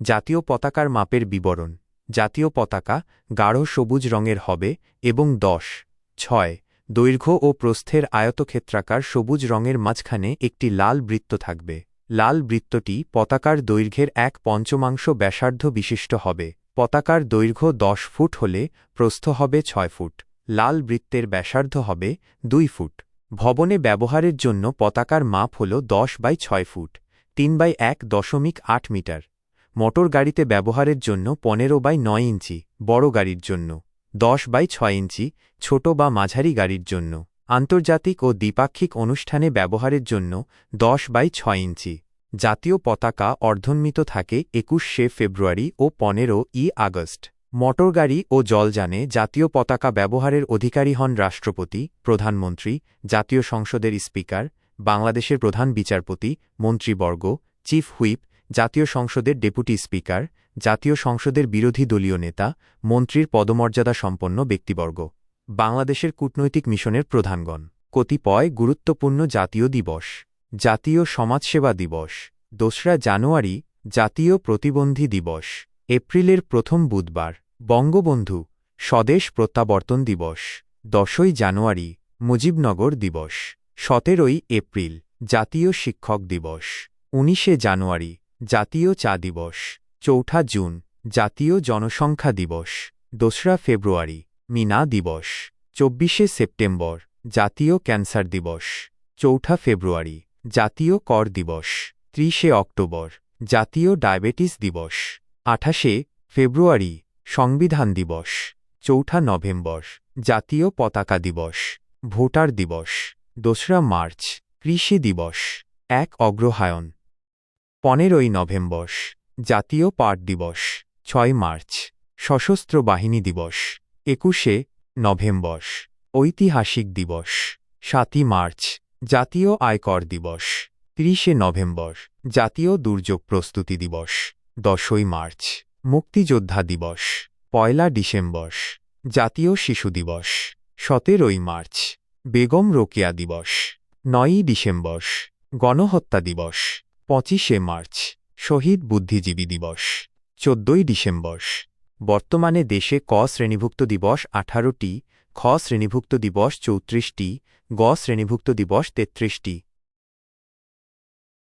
জাতীয় পতাকার মাপের বিবরণ। জাতীয় পতাকা গাঢ় সবুজ রঙের হবে এবং দশ, ছয়, দৈর্ঘ্য ও প্রস্থের আয়তক্ষেত্রাকার সবুজ রঙের মাঝখানে একটি লাল বৃত্ত থাকবে। লাল বৃত্তটি পতাকার দৈর্ঘ্যের এক পঞ্চমাংশ ব্যাসার্ধ বিশিষ্ট হবে। পতাকার দৈর্ঘ্য দশ ফুট হলে প্রস্থ হবে ছয় ফুট। লাল বৃত্তের ব্যাসার্ধ হবে দুই ফুট। ভবনে ব্যবহারের জন্য পতাকার মাপ হল দশ বাই ছয় ফুট, তিন বাই এক দশমিক আট মিটার। মোটর গাড়িতে ব্যবহারের জন্য পনেরো বাই নয় ইঞ্চি, বড় গাড়ির জন্য, দশ বাই ছয় ইঞ্চি, ছোট বা মাঝারি গাড়ির জন্য, আন্তর্জাতিক ও দ্বিপাক্ষিক অনুষ্ঠানে ব্যবহারের জন্য দশ বাই ছয় ইঞ্চি। জাতীয় পতাকা অর্ধন্মিত থাকে একুশে ফেব্রুয়ারি ও পনেরো ই আগস্ট। মোটরগাড়ি ও জলযানে জাতীয় পতাকা ব্যবহারের অধিকারী হন রাষ্ট্রপতি, প্রধানমন্ত্রী, জাতীয় সংসদের স্পিকার, বাংলাদেশের প্রধান বিচারপতি, মন্ত্রীবর্গ, চিফ হুইপ জাতীয় সংসদের ডেপুটি স্পিকার, জাতীয় সংসদের বিরোধী দলীয় নেতা, মন্ত্রীর পদমর্যাদা সম্পন্ন ব্যক্তিবর্গ, বাংলাদেশের কূটনৈতিক মিশনের প্রধানগণ। কতিপয় গুরুত্বপূর্ণ জাতীয় দিবস, জাতীয় সমাজসেবা দিবস, দোসরা জানুয়ারি, জাতীয় প্রতিবন্ধী দিবস, এপ্রিলের প্রথম বুধবার, বঙ্গবন্ধু, স্বদেশ প্রত্যাবর্তন দিবস, দশই জানুয়ারি, মুজিবনগর দিবস, সতেরোই এপ্রিল, জাতীয় শিক্ষক দিবস, উনিশে জানুয়ারি জাতীয় চা দিবস, চৌঠা জুন, জাতীয় জনসংখ্যা দিবস, দোসরা ফেব্রুয়ারি, মিনা দিবস, চব্বিশে সেপ্টেম্বর, জাতীয় ক্যান্সার দিবস, চৌঠা ফেব্রুয়ারি, জাতীয় কর দিবস, ত্রিশে অক্টোবর, জাতীয় ডায়াবেটিস দিবস, আঠাশে ফেব্রুয়ারি, সংবিধান দিবস, চৌঠা নভেম্বর, জাতীয় পতাকা দিবস, ভোটার দিবস, দোসরা মার্চ, কৃষি দিবস, এক অগ্রহায়ণ। পনেরোই নভেম্বর, জাতীয় পাট দিবস, ছয় মার্চ, সশস্ত্র বাহিনী দিবস, একুশে নভেম্বর, ঐতিহাসিক দিবস, সাতই মার্চ, জাতীয় আয়কর দিবস, তিরিশে নভেম্বর, জাতীয় দুর্যোগ প্রস্তুতি দিবস, দশই মার্চ, মুক্তিযোদ্ধা দিবস, পয়লা ডিসেম্বর, জাতীয় শিশু দিবস, সতেরোই মার্চ, বেগম রোকেয়া দিবস, নয়ই ডিসেম্বর, গণহত্যা দিবস পঁচিশে মার্চ, শহীদ বুদ্ধিজীবী দিবস, চোদ্দই ডিসেম্বর। বর্তমানে দেশে ক শ্রেণীভুক্ত দিবস আঠারোটি, খ শ্রেণীভুক্ত দিবস চৌত্রিশটি, গ শ্রেণীভুক্ত দিবস তেত্রিশটি।